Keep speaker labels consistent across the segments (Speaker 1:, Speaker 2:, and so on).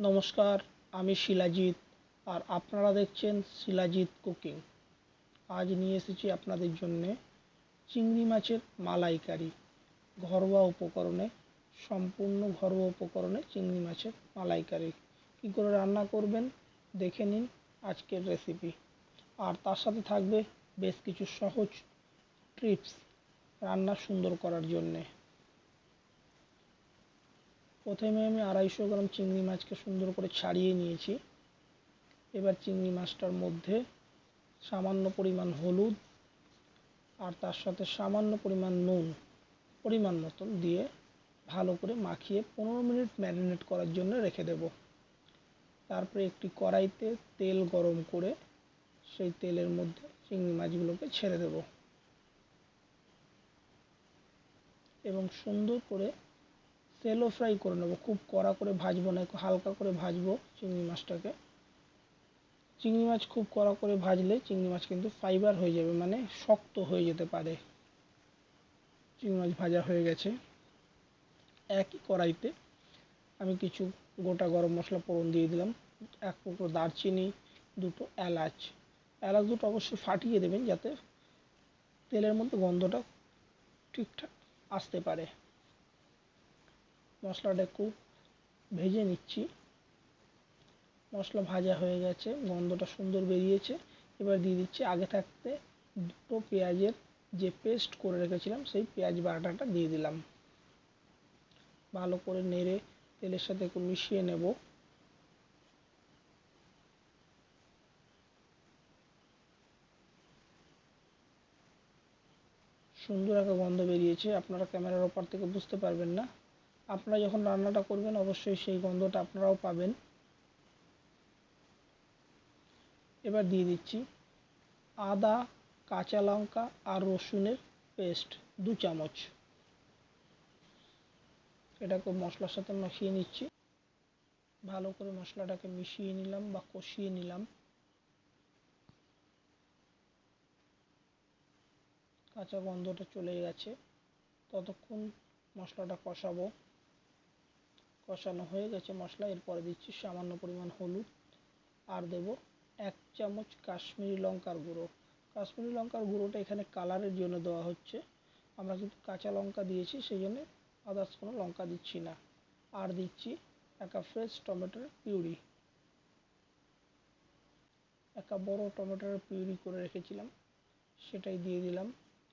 Speaker 1: নমস্কার, আমি শিলাজিৎ আর আপনারা দেখছেন শিলাজিৎ কুকিং। আজ নিয়ে এসেছি আপনাদের জন্যে চিংড়ি মাছের মালাইকারি। ঘরোয়া উপকরণে, সম্পূর্ণ ঘরোয়া উপকরণে চিংড়ি মাছের মালাইকারি। কী করে রান্না করবেন দেখে নিন আজকের রেসিপি আর তার সাথে থাকবে বেশ কিছু সহজ টিপস রান্না সুন্দর করার জন্যে। প্রথমে আমি আড়াইশো গ্রাম চিংড়ি মাছকে সুন্দর করে ছাড়িয়ে নিয়েছি। এবার চিংড়ি মাছটার মধ্যে সামান্য পরিমাণ হলুদ আর তার সাথে সামান্য পরিমাণ নুন, পরিমাণ মতন দিয়ে ভালো করে মাখিয়ে পনেরো মিনিট ম্যারিনেট করার জন্য রেখে দেব। তারপরে একটি কড়াইতে তেল গরম করে সেই তেলের মধ্যে চিংড়ি মাছগুলোকে ছেড়ে দেব। এবং সুন্দর করে তেলও ফ্রাই করে নেব। খুব কড়া করে ভাজবো না, একটু হালকা করে ভাজবো চিংড়ি মাছটাকে। চিংড়ি মাছ খুব কড়া করে ভাজলে চিংড়ি মাছ কিন্তু ফাইবার হয়ে যাবে মানে শক্ত হয়ে যেতে পারে। চিংড়ি মাছ ভাজা হয়ে গেছে। একই কড়াইতে আমি কিছু গোটা গরম মশলা ফোড়ন দিয়ে দিলাম। এক টুকরো দারচিনি, দুটো এলাচ। এলাচ দুটো অবশ্যই ফাটিয়ে দেবেন যাতে তেলের মধ্যে গন্ধটা ঠিকঠাক আসতে পারে। মশলাটা একটু ভেজে নিচ্ছি। মশলা ভাজা হয়ে গেছে, গন্ধটা সুন্দর বেরিয়েছে। এবার দিয়ে দিচ্ছি আগে থাকতে দুটো পেঁয়াজের যে পেস্ট করে রেখেছিলাম, সেই পেঁয়াজ বাটাটা দিয়ে দিলাম। ভালো করে নেড়ে তেলের সাথে একটু মিশিয়ে নেব। সুন্দর একটা গন্ধ বেরিয়েছে, আপনারা ক্যামেরার ওপর থেকে বুঝতে পারবেন না। আপনারা যখন রান্নাটা করবেন, অবশ্যই সেই গন্ধটা আপনারাও পাবেন। এবার দিয়ে দিচ্ছি আদা, কাঁচা লঙ্কা আর রসুনের পেস্ট, দু চামচ। এটাকে মশলার সাথে মাখিয়ে নিচ্ছি। ভালো করে মশলাটাকে মিশিয়ে নিলাম বা কষিয়ে নিলাম। কাঁচা গন্ধটা চলে গেছে। ততক্ষণ মশলাটা কষাবো। কষানো হয়ে গেছে মশলা। এরপরে দিচ্ছি সামান্য পরিমাণ হলুদ আর দেব এক চামচ কাশ্মীরি লঙ্কার গুঁড়ো। কাশ্মীরি লঙ্কার গুঁড়োটা এখানে কালারের জন্য দেওয়া হচ্ছে। আমরা কিন্তু কাঁচা লঙ্কা দিয়েছি সেই জন্য আদার্স কোনো লঙ্কা দিচ্ছি না। আর দিচ্ছি একটা ফ্রেশ টমেটোর পিউরি। একটা বড় টমেটোর পিউরি করে রেখেছিলাম, সেটাই দিয়ে দিলাম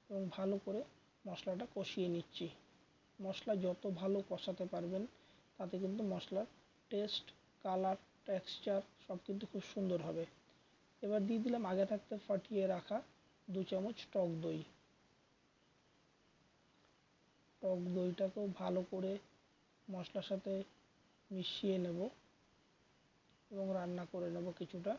Speaker 1: এবং ভালো করে মশলাটা কষিয়ে নিচ্ছি। মশলা যত ভালো কষাতে পারবেন তাতে কিন্তু মশলার টেস্ট কালার টেক্সচার সব কিন্তু খুব সুন্দর হবে। এবার দিয়ে দিলাম আগে থাকতে ফাটিয়ে রাখা দু চামচ টক দই। টক দইটাকেও ভালো করে মশলার সাথে মিশিয়ে নেব এবং রান্না করে নেব কিছুটা।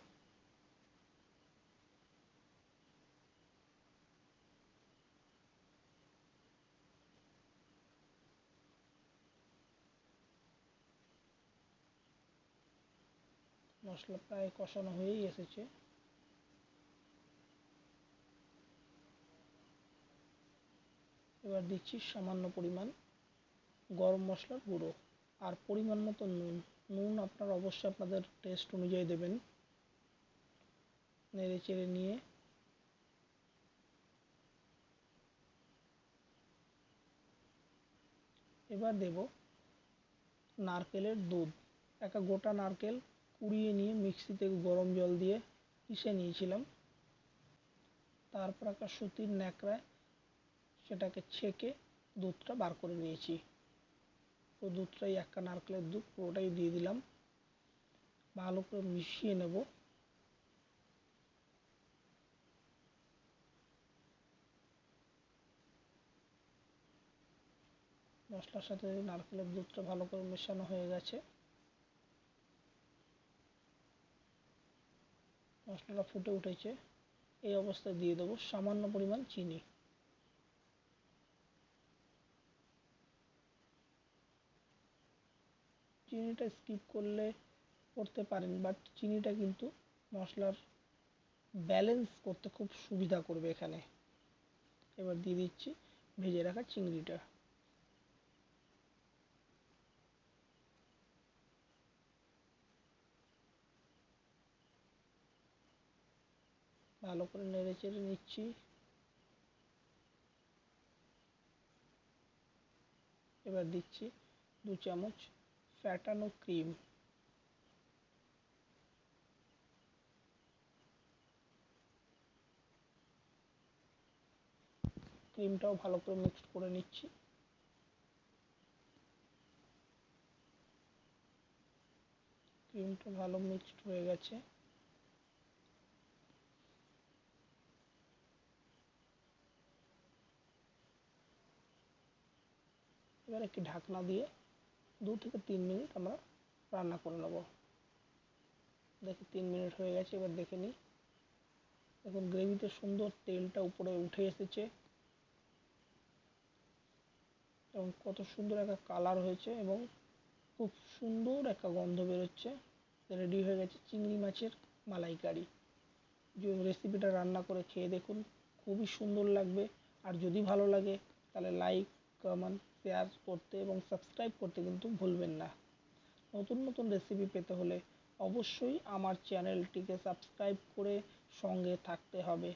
Speaker 1: মশলা প্রায় কষানো হয়েই এসেছে। এবার দিচ্ছি সামান্য পরিমাণ গরম মশলার গুঁড়ো। আর পরিমাণ মতো নুন। নুন আপনারা অবশ্যই আপনাদের টেস্ট অনুযায়ী দেবেন। নেড়ে চেড়ে নিয়ে এবার দেব নারকেলের দুধ। একটা গোটা নারকেল কুড়িয়ে নিয়ে মিক্সিতে গরম জল দিয়ে পিষে নিয়েছিলাম। তারপর একটা সুতির ন্যাকড়ায় সেটাকে ছেঁকে দুধটা বার করে নিয়েছি। তো দুধটাই একটা নারকেলের দুধ পুরোটাই দিয়ে দিলাম। ভালো করে মিশিয়ে নেব। মশলার সাথে নারকেলের দুধটা ভালো করে মেশানো হয়ে গেছে। মশলাটা ফুটে উঠেছে, এই অবস্থায় দিয়ে দেবো সামান্য পরিমাণ চিনি। চিনিটা স্কিপ করলে করতে পারেন বাট চিনিটা কিন্তু মশলার ব্যালেন্স করতে খুব সুবিধা করবে এখানে। এবার দিয়ে দিচ্ছি ভেজে রাখা চিংড়িটা। ভালো করে নেড়ে চেড়ে নিচ্ছি। এবার দিচ্ছি দু চামচ ফ্যাটানো ক্রিম। ক্রিমটাও ভালো করে মিক্সড করে নিচ্ছি। ক্রিমটা ভালো মিক্সড হয়ে গেছে। এবার একটি ঢাকনা দিয়ে দু থেকে তিন মিনিট আমরা রান্না করে নেব। দেখি তিন মিনিট হয়ে গেছে, এবার দেখে নিই। দেখুন, গ্রেভিতে সুন্দর তেলটা উপরে উঠে এসেছে। এবং কত সুন্দর একটা কালার হয়েছে এবং খুব সুন্দর একটা গন্ধ বেরোচ্ছে। রেডি হয়ে গেছে চিংড়ি মাছের মালাইকারি। যে রেসিপিটা রান্না করে খেয়ে দেখুন, খুবই সুন্দর লাগবে। আর যদি ভালো লাগে, তাহলে লাইক কমেন্ট শেয়ার করতে এবং সাবস্ক্রাইব করতে কিন্তু ভুলবেন না। নতুন নতুন রেসিপি পেতে হলে অবশ্যই আমার চ্যানেলটিকে সাবস্ক্রাইব করে সঙ্গে থাকতে হবে।